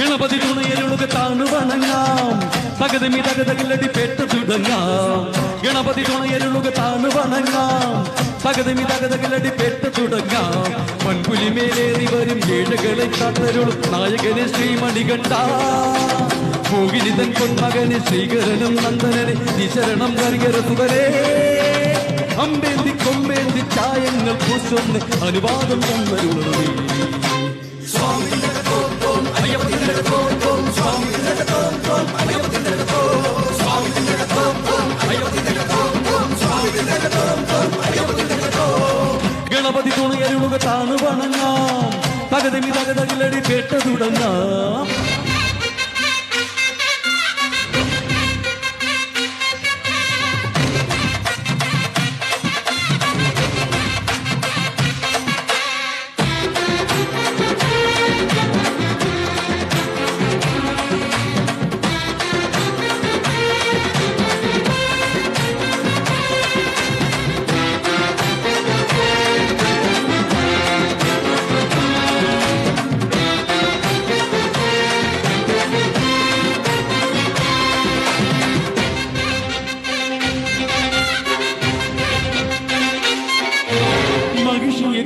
ഗണപതി തുണയരുളുക താണു വണങ്ങാം. തകതമി തകതകിലടി പെട്ട് തുടങ്ങാം. ഗണപതി തുണയരുളുക താണു വണങ്ങാം. തകതമി തകതകിലടി പെട്ട് തുടങ്ങാം. മൺപുലി മേലേറി വരും ഏഴകളെ നായകനെ ശ്രീമണികണ്ഠ മോഹിനിതൻ കൊണ്ടകന് ശ്രീകരനും നന്ദനനെ നിശരണം കറികര സുഖരേ അമ്പേന്തി കൊമ്പേന്തി ചായങ്ങൾ പൂശൊന്ന് അനുവാദം തന്നരുളേ ഗണപതി തുണയരുളുക താണു വണങ്ങാം. തകതമി തകതകിലടി കേട്ട തുടങ്ങാം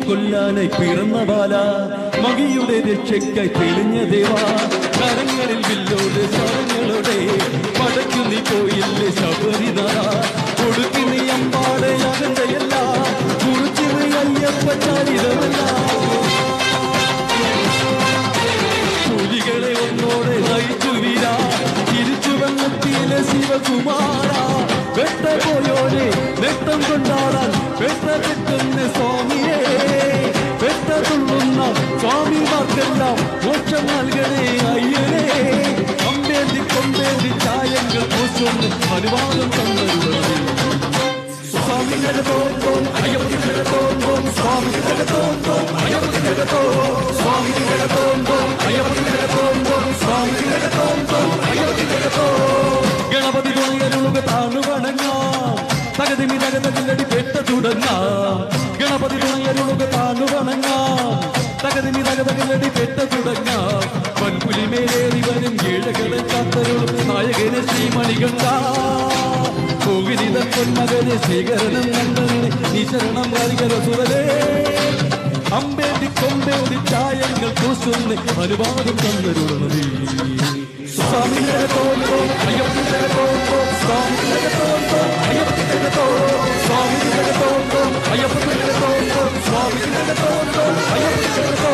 കൊല്ലാനായി പിറന്ന ബാല മകിയുടെ രക്ഷയ്ക്കായി തെളിഞ്ഞ ദേവ. കരങ്ങളിൽ വില്ലോട് ശരങ്ങളോടെ പടക്കു നീ പോയില്ലേ ശബരിനാഥ കൊടുക്കി നീ അമ്പാടെ അകന്തയല്ല കുറിച്ചു നീ അയ്യപ്പ ചാരിതമല്ല. പുലികളെ ഒന്നോടെ നയിച്ചു വീരാ. തിരിച്ചു വന്നെത്തിയിലെ ശിവകുമാര. വെട്ട പോയോനെ നെട്ടം കൊണ്ടാടാൻ വെട്ട തെറ്റുന്ന സ്വാമിയെ. തുള്ളുന്ന സ്വാമിമാർക്കെല്ലാം മോക്ഷം നൽകണേ അയ്യനെ അമ്പേന്തി കൊമ്പേന്തി ചായങ്ങൾ പൂശൊന്ന് അനുവാദം തന്നരുളേ സ്വാമി ജഗതോം അയ്യപ്പ ജഗതോം സ്വാമി ജഗതോം അയ്യപ്പ ജഗതോം സ്വാമി ജഗതോം അയ്യപ്പ ജഗതോം സ്വാമി ജഗതോം അയ്യപ്പ ജഗതോം ഗണപതി തുണയരുളുക താണു വണങ്ങാം. തകതിമി തകതകിലടി പെട്ട തുടങ്ങാം. തകതകിലടി പെട്ട തുടങ്ങാം. വൻപുലി മേലേറി വരും ഏഴകളെ കാത്തരുളും നായകനെ ശ്രീമണികണ്ട. കോവിലിത പൊന്മകനെ ശ്രീകരനും നന്ദനെ നിശരണം കാരികര സുരലേ അമ്പേന്തി കൊമ്പേന്തി ചായങ്ങൾ പൂശുന്ന അനുവാദം തന്നരുളണേ സ്വാമി തോന്നോ അയ്യപ്പ തോന്നോ സ്വാമി തോന്നോ അയ്യപ്പ തോന്നോ സ്വാമി തോന്നോ അയ്യപ്പ തോന്നോ സ്വാമി തോന്നോ അയ്യപ്പ ജഗതോ